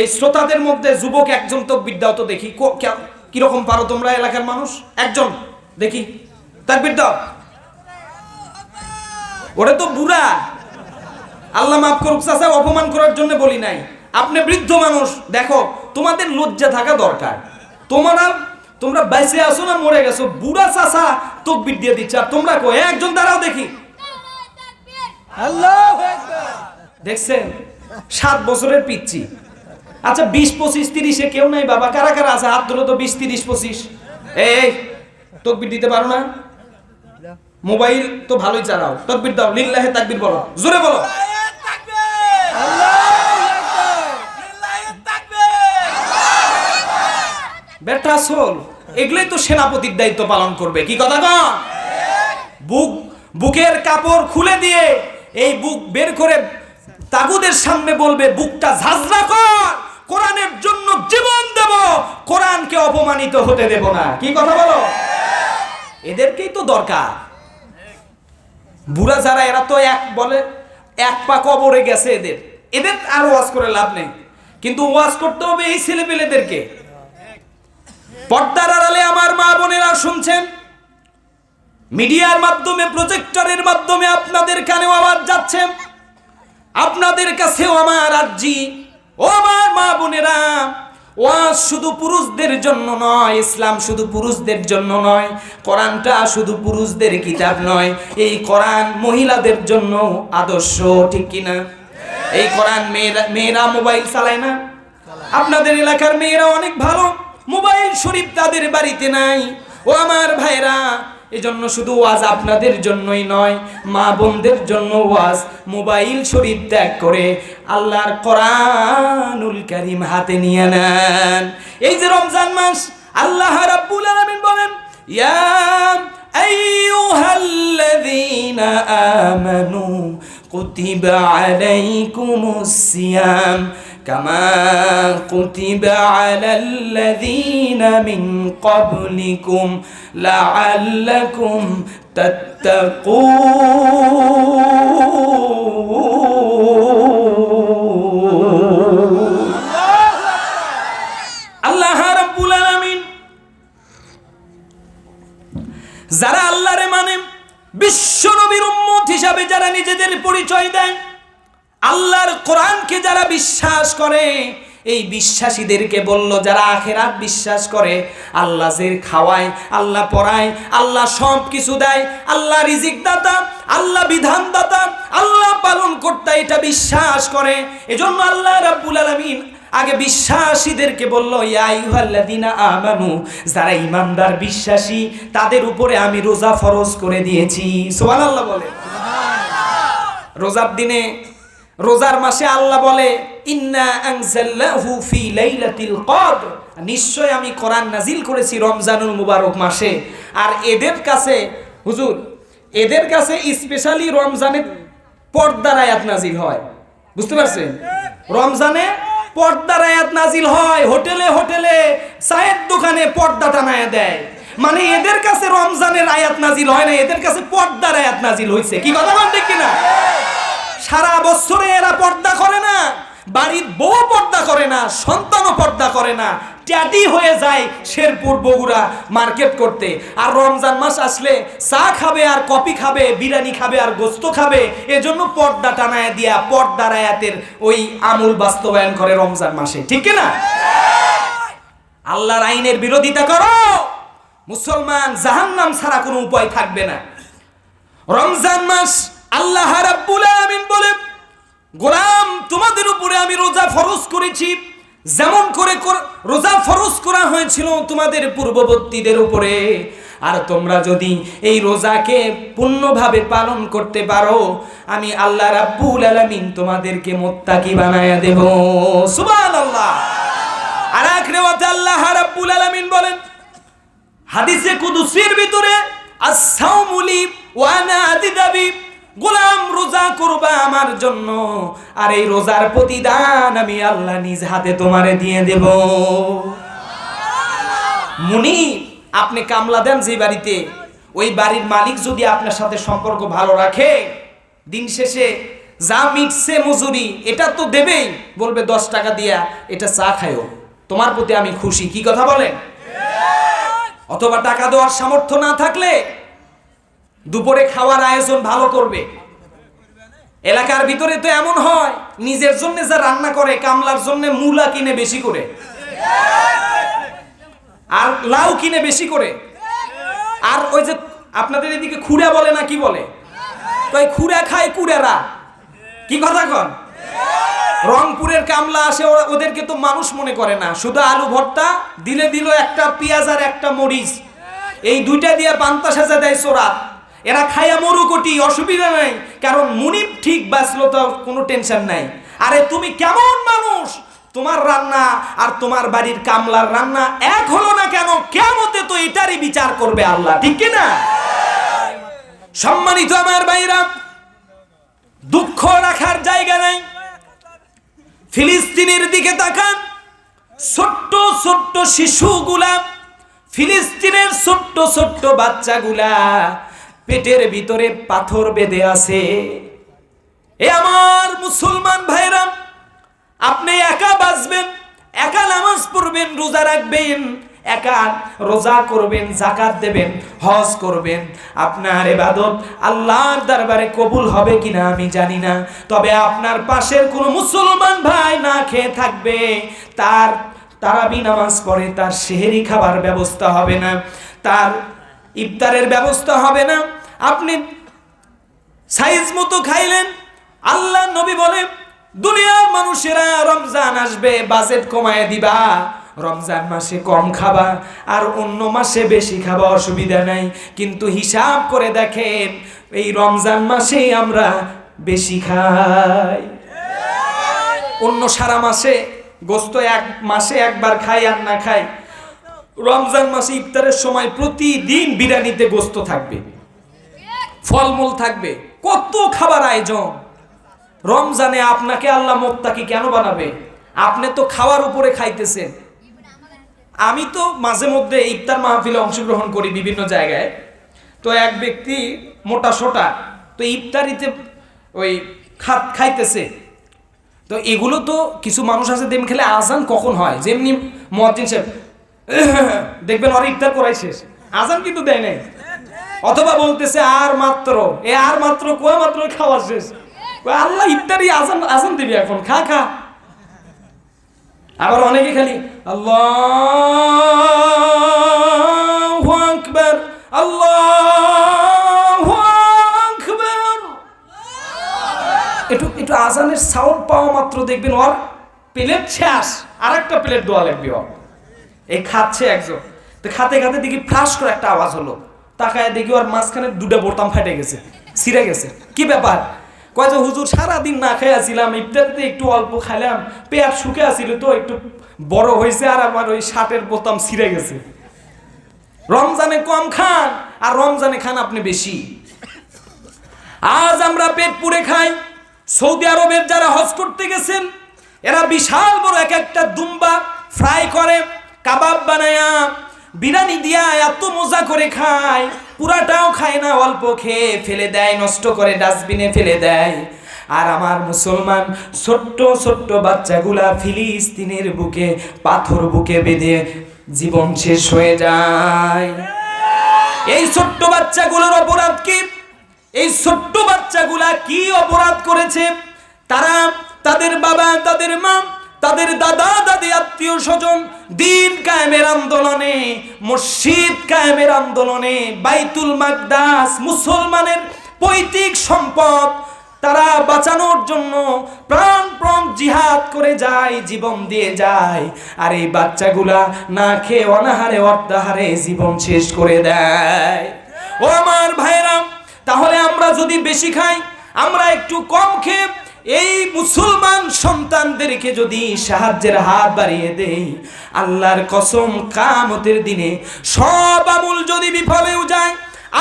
এই শ্রোতাদের মধ্যে যুবক একজন তো বিদ্যাও তো দেখি। কীরকম পারো তোমরা এলাকার মানুষ? একজন দেখি। তার বিদ্যা ওরে তো বুড়া। আল্লাহ মাফ করুক চাচা অপমান করার জন্য বলি নাই। আপনি বৃদ্ধ মানুষ দেখো তোমাদের লজ্জা থাকা দরকার। তোমরা তোমরা বাইসে আসো না মরে গেছো। বুড়া চাচা তকবির দিয়ে দিচ্ছে। আর তোমরা কো একজন দাঁড়াও দেখি। দেখছেন? সাত বছরের পিচ্ছি আচ্ছা বিশ, পঁচিশ, তিরিশে কেউ নাই বাবা। কারা কারা আছে? হাত তো, বিশ, তিরিশ, পঁচিশ। এই তকবির দিতে পারো না? মোবাইল তো ভালোই চালাও। তকবির দাও, লিল্লাহে তাকবির বলো। জোরে বলো। বেটা সোল এগুলোই তো সেনাপতির দায়িত্ব পালন করবে। কি কথা কন? বুক, বুকের কাপড় খুলে দিয়ে এই বুক বের করে তাগুদের সামনে বলবে, বুকটা ঝাঁঝরা কর। কোরআনের জন্য জীবন দেব, কোরআনকে অপমানিত হতে দেব না। কি কথা বলো? এদেরকেই তো দরকার। বুড়া যারা, এরা তো এক বলে, এক পা কবরে গেছে এদের। এদের আর ওয়াজ করে লাভ নেই। কিন্তু ওয়াজ করতে হবে এই ছেলেপেলেদেরকে। পর্দার আড়ালে আমার মা বোনেরা শুনছেন, মিডিয়ার মাধ্যমে, প্রজেক্টরের মাধ্যমে আপনাদের কানেও আওয়াজ যাচ্ছে। আপনাদের কাছেও আমার আর্জি। ও আমার মা বোনেরা, ওয়াজ শুধু পুরুষদের জন্য নয়, ইসলাম শুধু পুরুষদের জন্য নয়, কোরআনটা শুধু পুরুষদের কিতাব নয়, এই কোরআন মহিলাদের জন্য আদর্শ, ঠিক কিনা? এই কোরআন মেয়েরা মেয়েরা মোবাইল চালায় না? আপনাদের এলাকার মেয়েরা অনেক ভালো, মোবাইল শরীফ তাদের বাড়িতে নাই। ও আমার ভাইরা এজন্য শুধু ওয়াজ আপনাদের জন্যই নয়, মা বোনদের জন্য ওয়াজ, মোবাইল শরীফ ত্যাগ করে আল্লাহর কোরআনুল কারীম হাতে নিয়ে নেন। এই যে রমজান মাস, আল্লাহ রাব্বুল আলামিন বলেন, ইয়া আমানু কুতিবা আলাইকুমুস সিয়াম। كما كتب على الذين من قبلكم لعلكم تتقون আল্লাহ রাব্বুল আলামিন যারা আল্লাহরে মানে বিশ্ব নবীর উম্মত হিসাবে যারা নিজেদের পরিচয় দেয় আল্লাহর কোরআনকে যারা বিশ্বাস করে এই বিশ্বাসীদেরকে বলল যারা আখেরাত বিশ্বাস করে আল্লাহ যে খাওয়ায় আল্লাহ পড়ায় আল্লাহ সব কিছু দেয় আল্লাহ রিজিক দাতা আল্লাহ বিধান দাতা আল্লাহ পালন কর্তা এটা বিশ্বাস করে। এজন্য আল্লাহ রাব্বুল আলামিন আগে বিশ্বাসীদেরকে বলল ইয়াইহাল্লাদিনা আমানু যারা ইমানদার বিশ্বাসী তাদের উপরে আমি রোজা ফরজ করে দিয়েছি। সুবহানাল্লাহ বলে। রোজার দিনে রোজার মাসে আল্লাহ বলে, ইন্না নিশ্চয় আমি কোরআন নাজিল করেছি রমজানুল মুবারক মাসে। আর এদের কাছে, হুজুর, এদের কাছে স্পেশালি রমজানে পর্দার আয়াত নাজিল হয়। বুঝতে পারছেন? রমজানে পর্দার আয়াত নাজিল হয়, হোটেলে হোটেলে চায়ের দোকানে পর্দা টানায় দেয়। মানে এদের কাছে রমজানের আয়াত নাজিল হয় না, এদের কাছে পর্দার আয়াত নাজিল হয়েছে কি কথা বল ঠিক কিনা? সারা বছরে এরা পর্দা করে না, বাড়ির বউ পর্দা করে না, সন্তানও পর্দা করে না। ট্যাটি হয়ে যায় শেরপুর বগুড়া মার্কেট করতে। আর রমজান মাস আসলে চা খাবে আর কফি খাবে, বিরিয়ানি খাবে আর গোস্ত খাবে, এজন্য পর্দা টানায় দিয়া পর্দা আয়াতের ওই আমূল বাস্তবায়ন করে রমজান মাসে। ঠিক না আল্লাহর আইনের বিরোধিতা করো। মুসলমান জাহান্নাম ছাড়া কোনো উপায় থাকবে না। রমজান মাস আল্লাহ রাব্বুল আলামিন বলে, গোলাম, তোমাদের উপরে আমি রোজা ফরজ করেছি। যেমন করে রোজা ফরজ করা হয়েছিল তোমাদের পূর্ববর্তীদের উপরে। আর তোমরা যদি এই রোজাকে পূর্ণভাবে পালন করতে পারো, আমি আল্লাহ রাব্বুল আলামিন তোমাদেরকে মোত্তাকি বানায়া দেব। সুবহানাল্লাহ। আর এক রেওয়াতে আল্লাহ রাব্বুল আলামিন বলেন, হাদিসে কুদুসির ভিতরে আসাউমুলি ওয়ানা আদিদাবি। গোলাম রোজা করবা আমার জন্য। আর এই রোজার প্রতিদান আমি আল্লাহ নিজ হাতে তোমারে দিয়ে দেব। মুনি, আপনি কামলা দেন যে বাড়িতে। ওই বাড়ির মালিক যদি আপনার সাথে সম্পর্ক ভালো রাখে, দিন শেষে যা মিটছে মজুরি, এটা তো দেবেই। বলবে, দশ টাকা দিয়া এটা চা খায়ও তোমার প্রতি আমি খুশি। কি কথা বলেন? অথবা টাকা দেওয়ার সামর্থ্য না থাকলে দুপুরে খাওয়ার আয়োজন ভালো করবে। এলাকার ভিতরে তো এমন হয়, নিজের জন্য যা রান্না করে, কামলার জন্য মূলা কিনে বেশি করে। আর লাউ কিনে বেশি করে। আর ওই যে আপনাদের এদিকে খুঁড়া বলে না কি বলে? কই খুঁড়া খায় কুড়েরা। কি কথা কন? রংপুরের কামলা আসে ওদেরকে তো মানুষ মনে করে না। শুধু আলু ভর্তা, দিলে দিল একটা পেঁয়াজ আর একটা মরিচ। এই দুইটা দিয়ে পান্তা সাজা দেয় চোরা এরা খাইয়া মরুকটি, অসুবিধা নাই। কারণ মুনিপ ঠিক বাঁচলো তো কোনো টেনশন নাই। আরে তুমি কেমন মানুষ? তোমার রান্না আর তোমার বাড়ির কামলার রান্না এক হলো না কেন? কেমতে তো এটারই বিচার করবে আল্লাহ, ঠিক কি না? সম্মানিত আমার ভাইরা, দুঃখ রাখার জায়গা নাই। ফিলিস্তিনের দিকে তাকান। ছোট্ট ছোট্ট শিশুগুলা, ফিলিস্তিনের ছোট্ট ছোট্ট বাচ্চাগুলা পেটের ভিতরে পাথর বেঁধে আছে। এ আমার মুসলমান ভাইরা, আপনি একা বাঁচবেন, একা নামাজ পড়বেন, রোজা রাখবেন, একা রোজা করবেন জাকাত দেবেন, হজ করবেন। আপনার এবাদত আল্লাহর দরবারে কবুল হবে কিনা আমি জানি না। তবে আপনার পাশের কোনো মুসলমান ভাই না খেয়ে থাকবে, তার তারাবি নামাজ পড়ে, তার সেহেরি খাবার ব্যবস্থা হবে না, তার ইফতারের ব্যবস্থা হবে না। আপনি সাইজ মতো খাইলেন, আল্লাহ নবী বলে, দুনিয়ার মানুষেরা রমজান আসবে, বাজেট কমায় দিবা, রমজান মাসে কম খাবা, আর অন্য মাসে বেশি খাবা, অসুবিধা নাই। কিন্তু হিসাব করে দেখেন, এই রমজান মাসে আমরা বেশি খাই। অন্য সারা মাসে, গোস্ত এক মাসে একবার খাই আর না খাই। রমজান মাসে ইফতারের সময় প্রতিদিন বিরিয়ানিতে গোস্ত থাকবে। ফলমূল থাকবে। কত খাবার আয়োজন? রমজানে আপনাকে আল্লাহ মোক্তাকি কেন বানাবে? আপনি তো খাওয়ার উপরে খাইতেছেন। আমি তো মাঝে মধ্যে ইফতার মাহফিলে অংশগ্রহণ করি বিভিন্ন জায়গায়। তো এক ব্যক্তি মোটা সোটা, তো ইফতারিতে ওই খাত খাইতেছে। তো এগুলো তো কিছু মানুষ আছে, দেম খেলে আজান কখন হয়? যেমনি মহাজিন সাহেব, দেখবেন ওর ইফতার করাই শেষ। আজান কিন্তু দেয় নাই। অথবা বলতেছে আর মাত্র। এ আর মাত্র, কোয়া মাত্র খাওয়া শেষ। আল্লাহ ইফতারি আজান আজান দিবি এখন, খা খা। আবার অনেকে খালি, আল্লাহ আকবার আল্লাহ আকবার। একটু একটু আজানের সাউন্ড পাওয়া মাত্র দেখবেন, ওর প্লেট শেষ। আর একটা প্লেট দোয়া লাগবে ওর। এই খাচ্ছে একজন। তো খাতে খাতে দেখি ফ্লাশ করে একটা আওয়াজ হলো। তাকায় দেখি ওর মাঝখানে দুটা বোতাম ফেটে গেছে, ছিঁড়ে গেছে। কি ব্যাপার? কয় যে, হুজুর, সারাদিন না খেয়ে আসছিলাম ইফতারিতে একটু অল্প খাইলাম, পেট শুকে আসছিল তো, একটু বড় হয়েছে আর আমার ওই শার্টের বোতাম ছিঁড়ে গেছে। রমজানে কম খান, আর রমজানে খান আপনি বেশি। আজ আমরা পেট পুড়ে খাই। সৌদি আরবের যারা হজ করতে গেছেন, এরা বিশাল বড় এক একটা দুম্বা ফ্রাই করে, কাবাব বানায়া বিরিয়ানি দিয়া এত মজা করে খায়, পুরাটাও খায় না, অল্প খেয়ে ফেলে দেয়, নষ্ট করে ডাস্টবিনে ফেলে দেয়। আর আমার মুসলমান ছোট্ট ছোট্ট বাচ্চাগুলা ফিলিস্তিনের বুকে, পাথর বুকে বেঁধে জীবন শেষ হয়ে যায়। এই ছোট্ট বাচ্চাগুলোর অপরাধ কি? এই ছোট্ট বাচ্চাগুলা কি অপরাধ করেছে? তারা তাদের বাবা, তাদের মা তাদের দাদা, দাদি, আত্মীয় স্বজন দিন কায়েমের আন্দোলনে, মসজিদ কায়েমের আন্দোলনে, বাইতুল মাকদাস, মুসলমানের পৈতৃক সম্পদ তারা বাঁচানোর জন্য প্রাণ প্রাণ জিহাদ করে যায়, জীবন দিয়ে যায়। আর এই বাচ্চাগুলা না খেয়ে অনাহারে অর্ধাহারে জীবন শেষ করে দেয়। ও আমার ভাইরা তাহলে আমরা যদি বেশি খাই, আমরা একটু কম খেয়ে এই মুসলমান সন্তানদেরকে যদি সাহায্যের হাত বাড়িয়ে দেই, আল্লাহর কসম কামতের দিনে সব আমুল যদি বিফলেও যায়,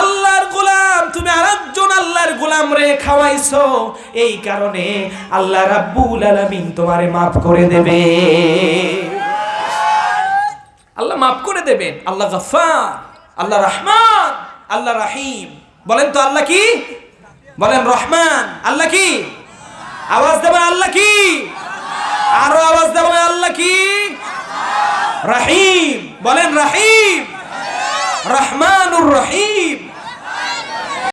আল্লাহর গোলাম, তুমি আরেকজন আল্লাহর গোলাম রে খাওয়াইছো, এই কারণে আল্লাহ রাব্বুল আলামিন তোমারে মাফ করে দেবে। আল্লাহ মাফ করে দেবেন। আল্লাহ গফার আল্লাহ রহমান, আল্লাহ রাহিম। বলেন তো আল্লাহ কি? বলেন রহমান, আল্লাহ কি? আওয়াজ দেবেন আল্লাহ কি? আরও আওয়াজ দেবেন আল্লাহ কি? রাহিম। বলেন রাহিম। রহমানুর রহিম।